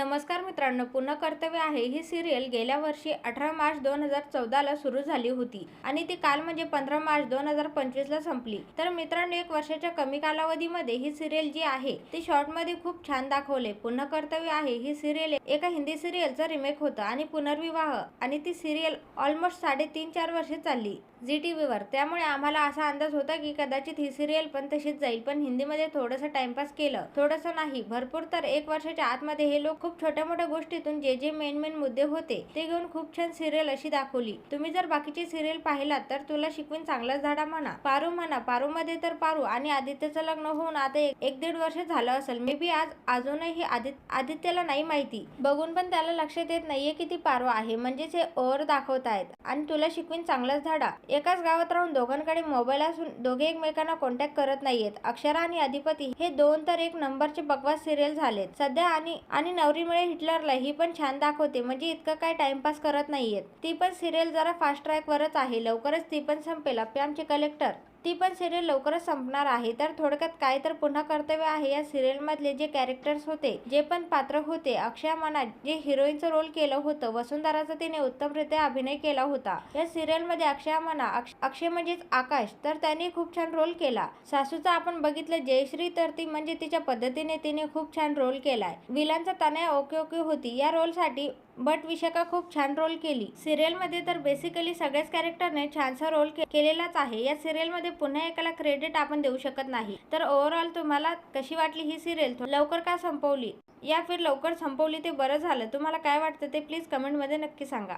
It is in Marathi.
नमस्कार मित्रांनो पुन्हा कर्तव्य आहे. ही सिरियल गेल्या वर्षी अठरा मार्च दोन हजार चौदाला सुरू झाली होती आणि ती काल म्हणजे पंधरा मार्च दोन हजार पंचवीसला संपली. तर मित्रांनो एक वर्षाच्या कमी कालावधीमध्ये ही सिरियल जी आहे ती शॉर्टमध्ये खूप छान दाखवले. पुन्हा कर्तव्य आहे ही सिरियल एका हिंदी सिरियलचं रिमेक होतं आणि पुनर्विवाह आणि ती सिरियल ऑलमोस्ट साडेतीन चार वर्षे चालली झी टी व्हीवर त्यामुळे आम्हाला असा अंदाज होता की कदाचित ही सिरियल पण तशीच जाईल. पण हिंदीमध्ये थोडंसं टाइमपास केलं. थोडंसं नाही भरपूर. तर एक वर्षाच्या आतमध्ये हे लोक खूप छोट्या मोठ्या गोष्टीतून जे जे मेन मेन मुद्दे होते ते घेऊन खूप छान सिरियल अशी दाखवली. तुम्ही जर बाकीची सिरियल पाहिलात तर तुला शिकवीन चांगलाच झाडा म्हणा. पारू म्हणा पारू मध्ये तर पारू आणि आदित्यचं लग्न होऊन आता एक दीड वर्ष झालं असेल. मे बी आज अजूनही आदित्य आदित्यला नाही माहिती. बघून पण त्याला लक्षात येत नाहीये की ती पारू आहे. म्हणजेच हे ओवर दाखवत आहेत आणि तुला शिकवीन चांगलाच झाडा. एकाच गावात राहून दोघांकडे मोबाईल असून दोघे एकमेकांना कॉन्टॅक्ट करत नाहीयेत. अक्षरा आणि अधिपती हे दोन तर एक नंबरचे बकवास सिरियल झालेत. सध्या आणि आणि नवरी नोकरीमुळे हिटलरला ही पण छान दाखवते. म्हणजे इतकं काय टाइमपास करत नाहीयेत. ती पण सिरियल जरा फास्ट ट्रॅकवरच आहे. लवकरच ती पण संपेल. आपले आमचे कलेक्टर ती पण सिरियल लवकरच संपणार आहे. तर थोडक्यात काय तर पुन्हा कर्तव्य आहे या सिरियलमधले जे कॅरेक्टर्स होते जे पण पात्र होते अक्षय मनात जे हिरोईनचं रोल केलं होतं वसुंधराचा तिने उत्तमरित्या अभिनय केला होता. या सिरियलमध्ये अक्षय मना अक्ष- अक्षय म्हणजेच आकाश तर त्याने खूप छान रोल केला. सासूचा आपण बघितलं जयश्री तर ती म्हणजे तिच्या पद्धतीने तिने खूप छान रोल केलाय. विलांचा तनय ओके ओके होती. या रोलसाठी बट विशाखा खूप छान रोल केली. सिरियलमध्ये तर बेसिकली सगळ्याच कॅरेक्टरने छानसा रोल केलेलाच आहे. या सिरियलमध्ये मध्ये पुन्हा एकाला क्रेडिट आपण देऊ शकत नाही. तर ओव्हरऑल तुम्हाला कशी वाटली ही सिरियल लवकर का संपवली? या फिर लवकर संपवली ते बरं झालं. तुम्हाला काय वाटतं ते प्लीज कमेंटमध्ये नक्की सांगा.